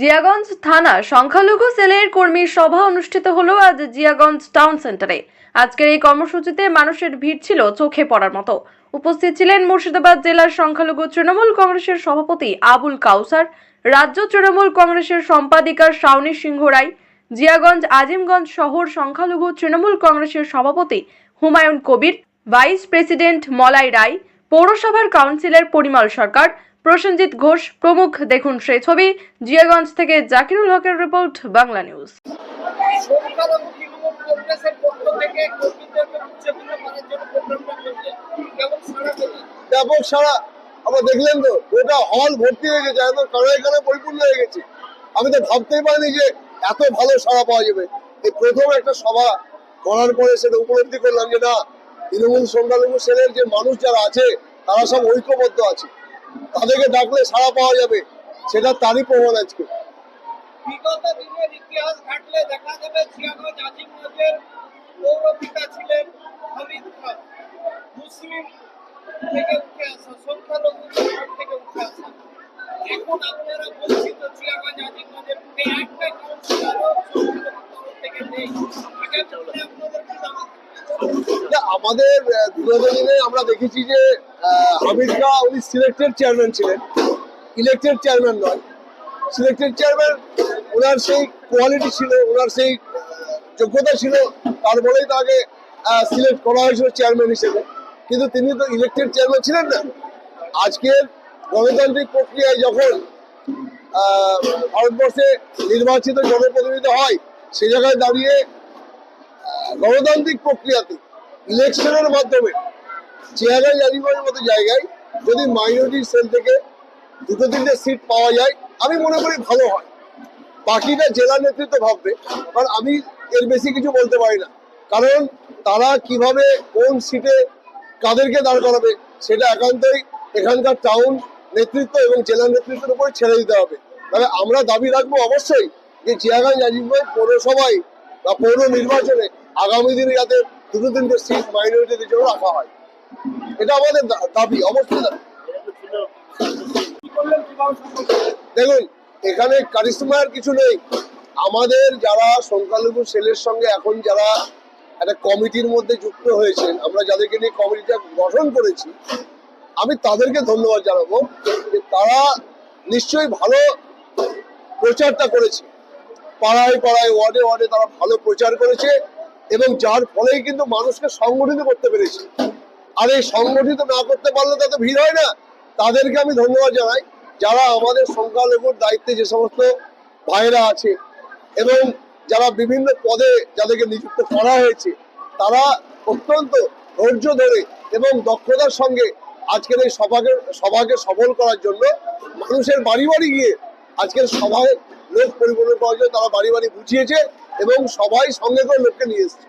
জিয়াগঞ্জ থানা সংখ্যালঘু সেলের কর্মী সভা অনুষ্ঠিত হলো আজ জিয়াগঞ্জ টাউন সেন্টারে। আজকের এই কর্মসূচিতে মানুষের ভিড় ছিল চোখে পড়ার মতো। উপস্থিত ছিলেন মুর্শিদাবাদ জেলার সংখ্যালঘু তৃণমূল কংগ্রেসের সভাপতি আবুল কাউসার, রাজ্য তৃণমূল কংগ্রেসের সম্পাদিকা শাওনী সিংহ রায়, জিয়াগঞ্জ আজিমগঞ্জ শহর সংখ্যালঘু তৃণমূল কংগ্রেসের সভাপতি হুমায়ুন কবির, ভাইস প্রেসিডেন্ট মলাই রায়, পৌরসভার কাউন্সিলর পরিমল সরকার প্রসেনজিৎ ঘোষ প্রমুখ। দেখুন সেই ছবি, জিয়াগঞ্জ থেকে জাকিরুল হকের রিপোর্ট, বাংলা নিউজ। সারা ব্যাপক সারা আমরা দেখলেন তো ওটা হল ভর্তি হয়ে গেছে কানায় কানায় পরিপূর্ণ হয়ে গেছে। আমি তো ভাবতেই পারিনি যে এত ভালো সাড়া পাওয়া যাবে। এই প্রথম একটা সভা করার পরে সেটা উপলব্ধি করলাম যে না, তৃণমূল সংখ্যালঘু সেলের যে মানুষ যারা আছে, তারা সব ঐক্যবদ্ধ আছে। তাদেরকে ডাকলে সাড়া পাওয়া যাবে। সেটা তারই প্রমাণ আজকে। বিগত দিনের ইতিহাস ঘাটলে দেখা যাবে জিয়াগঞ্জ আজিমগঞ্জের পৌরপিতা ছিলেন হামিদ খান। মুসলিম থেকে উঠে আসা সংখ্যালঘু থেকে উঠে আসা। এখন আপনারা বঞ্চিত জিয়াগঞ্জ আজিমগঞ্জের মধ্যে একটা কাউন্সিলরও সংখ্যালঘু থেকে নেই। আগামী আপনাদের কি আমাদের বিগত দিনে আমরা দেখেছি যে আহ, হামিদ শাহ উনি সিলেক্টেড চেয়ারম্যান ছিলেন। ইলেক্টেড চেয়ারম্যান নয়। সিলেক্টেড চেয়ারম্যান ওনার সেই কোয়ালিটি ছিল ওনার সেই যোগ্যতা ছিল তারপরেই তাকে সিলেক্ট করা হয়েছিল চেয়ারম্যান হিসেবে। কিন্তু তিনি তো ইলেক্টেড চেয়ারম্যান ছিলেন না। আজকের গণতান্ত্রিক প্রক্রিয়ায় যখন ভারতবর্ষে নির্বাচিত জনপ্রতিনিধি হয় সে জায়গায় দাঁড়িয়ে গণতান্ত্রিক প্রক্রিয়াতে ইলেকশনের মাধ্যমে চেয়ারাই জারিগঞ্জের মতো জায়গায় যদি মাইনরিটি সেল থেকে দুটো তিনটে সিট পাওয়া যায়, আমি মনে করি ভালো হয়। বাকিটা জেলা নেতৃত্ব ভাববে, কারণ আমি এর বেশি কিছু বলতে পারি না। কারণ তারা কীভাবে কোন সিটে কাদেরকে দাঁড় করাবে, সেটা একান্তই এখানকার টাউন নেতৃত্ব এবং জেলা নেতৃত্বের উপর ছেড়ে দিতে হবে। তবে আমরা দাবি রাখব অবশ্যই যে চিয়াগঞ্জ আজিমগঞ্জ পৌরসভায় বা পৌর নির্বাচনে আগামী দিনে যাতে দুটো তিনটে সিট মাইনরিটিদের জন্য রাখা হয়। এটা আমাদের দাবি, অবশ্যই দেখুন, এখানে কারিশমার কিছু নেই। আমাদের যারা সংখ্যালঘু সেলের সঙ্গে এখন যারা একটা কমিটির মধ্যে যুক্ত হয়েছেন, আমরা যাদেরকে নিয়ে কমিটিটা গঠন করেছি, আমি তাদেরকে ধন্যবাদ জানাব যে তারা নিশ্চয়ই ভালো প্রচারটা করেছে। পাড়ায় পাড়ায়, ওয়ার্ডে ওয়ার্ডে তারা ভালো প্রচার করেছে এবং যার ফলেই কিন্তু মানুষকে সংগঠিত করতে পেরেছে। আর এই সংগঠিত না করতে পারলে তাতে ভিড় হয় না। তাদেরকে আমি ধন্যবাদ জানাই, যারা আমাদের সংখ্যালঘুর দায়িত্বে যে সমস্ত ভাইরা আছে এবং যারা বিভিন্ন পদে যাদেরকে নিযুক্ত করা হয়েছে, তারা অত্যন্ত ধৈর্য ধরে এবং দক্ষতার সঙ্গে আজকের এই সভাকে সভাকে সফল করার জন্য মানুষের বাড়ি বাড়ি গিয়ে আজকের সভায় লোক পরিবহন করার জন্য তারা বাড়ি বাড়ি বুঝিয়েছে এবং সবাই সঙ্গে করে লোককে নিয়ে এসছে।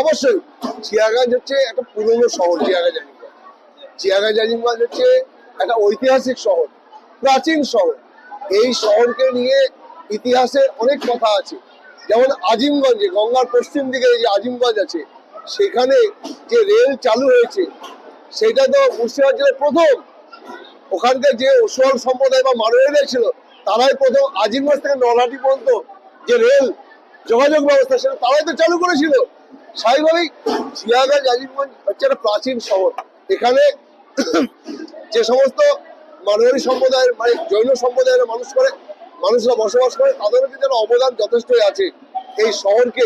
অবশ্যই চিয়াগাঞ্জ হচ্ছে একটা পুরনো শহর চিয়াগাঞ্জ আজিমগঞ্জ চিয়াগাঞ্জ আজিমগঞ্জ হচ্ছে একটা ঐতিহাসিক শহর, প্রাচীন শহর। এই শহরকে নিয়ে ইতিহাসে অনেক কথা আছে। যেমন আজিমগঞ্জে, গঙ্গার পশ্চিম দিকে যে আজিমগঞ্জ আছে, সেখানে যে রেল চালু হয়েছে, সেটা তো মুর্শিদাবাদ জেলার প্রথম। ওখানকার যে ওসওয়াল সম্প্রদায় বা মারোয়ারিরা ছিল তারাই প্রথম আজিমগঞ্জ থেকে নলহাটি পর্যন্ত যে রেল যোগাযোগ ব্যবস্থা সেটা তারাই তো চালু করেছিল। স্বাভাবিকভাবেই জিয়াগঞ্জ আজিমগঞ্জ হচ্ছে একটা প্রাচীন শহর। এখানে যে সমস্ত মারোয়ারি সম্প্রদায়ের মানে জৈন সম্প্রদায়ের মানুষ করে, মানুষরা বসবাস করে, তাদেরও কিন্তু অবদান যথেষ্টই আছে এই শহরকে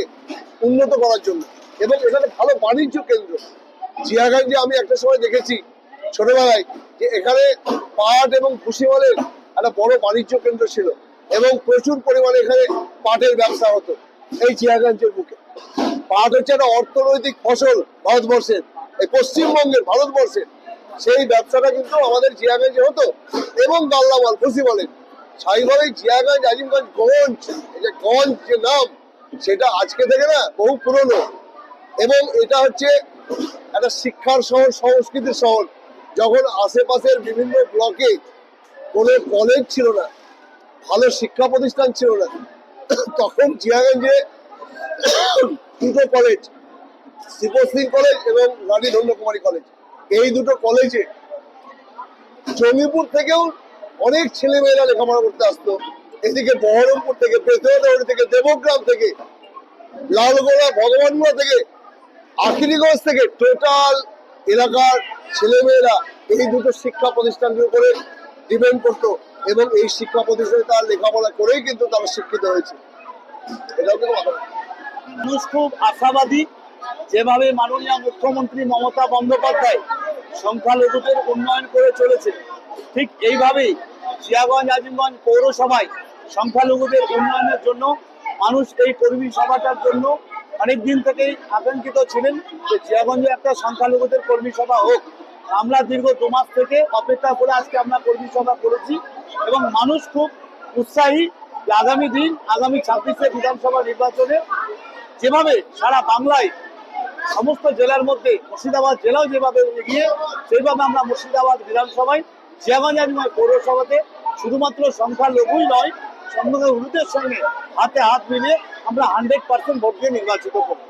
উন্নত করার জন্য। এবং এখানে ভালো বাণিজ্য কেন্দ্র। জিয়াগঞ্জে আমি একটা সময় দেখেছি ছোটবেলায়, যে এখানে পাট এবং ভুসিমালের একটা বড় বাণিজ্য কেন্দ্র ছিল এবং প্রচুর পরিমাণে এখানে পাটের ব্যবসা হতো এই চিয়াগঞ্জের বুকে। পাট হচ্ছে একটা অর্থনৈতিক ফসল ভারতবর্ষের, এই পশ্চিমবঙ্গের, ভারতবর্ষের। সেই ব্যবসাটা কিন্তু আমাদের জিয়াগঞ্জে হতো এবং গাল্লামাল খুশি বলেন জিয়াগঞ্জ আজিমগঞ্জ গঞ্জ, এই যে গঞ্জ যে নাম, সেটা আজকে থেকে না বহু পুরনো। এবং এটা হচ্ছে একটা শিক্ষার শহর, সংস্কৃতির শহর। যখন আশেপাশের বিভিন্ন ব্লকে কোনো কলেজ ছিল না। ভালো শিক্ষা প্রতিষ্ঠান ছিল না। তখন জিয়াগঞ্জে দুটো কলেজ শ্রীপোস্তিন কলেজ এবং রানী ধন্যকুমারী কলেজ এই দুটো কলেজে জঙ্গিপুর থেকেও অনেক ছেলেমেয়েরা লেখাপড়া করতে আসতো। এদিকে বহরমপুর থেকে পেতোয়ারি থেকে, দেবগ্রাম থেকে, লালগোলা ভগবানগোলা থেকে, আখিরিগঞ্জ থেকে টোটাল এলাকার ছেলেমেয়েরা এই দুটো শিক্ষা প্রতিষ্ঠানের উপরে ডিপেন্ড করতো এবং এই শিক্ষা প্রতিষ্ঠানে তার লেখাপড়া করেই কিন্তু তারা শিক্ষিত হয়েছে। মানুষ খুব আশাবাদী, যেভাবে মাননীয় মুখ্যমন্ত্রী মমতা বন্দ্যোপাধ্যায় সংখ্যালঘুদের উন্নয়ন করে চলেছে ঠিক এইভাবেই জিয়াগঞ্জ, আজিমগঞ্জ পৌরসভায় সংখ্যালঘুদের উন্নয়নের জন্য মানুষ এই কর্মী সভাটার জন্য অনেক দিন থেকেই আকাঙ্ক্ষিত ছিলেন যে জিয়াগঞ্জে একটা সংখ্যালঘুদের কর্মী সভা হোক আমরা দীর্ঘ দু মাস থেকে অপেক্ষা করে আজকে আমরা কর্মী সভা করেছি এবং মানুষ খুব উৎসাহী যে আগামী দিন, আগামী ছাব্বিশে বিধানসভা নির্বাচনে যেভাবে সারা বাংলায় সমস্ত জেলার মধ্যে মুর্শিদাবাদ জেলাও যেভাবে এগিয়ে, সেইভাবে আমরা মুর্শিদাবাদ বিধানসভায় জিয়াগঞ্জ পৌরসভাতে শুধুমাত্র সংখ্যালঘুই নয় সংখ্যালঘুদের সঙ্গে হাতে হাত মিলিয়ে আমরা হান্ড্রেড পার্সেন্ট ভোট দিয়ে নির্বাচিত করব।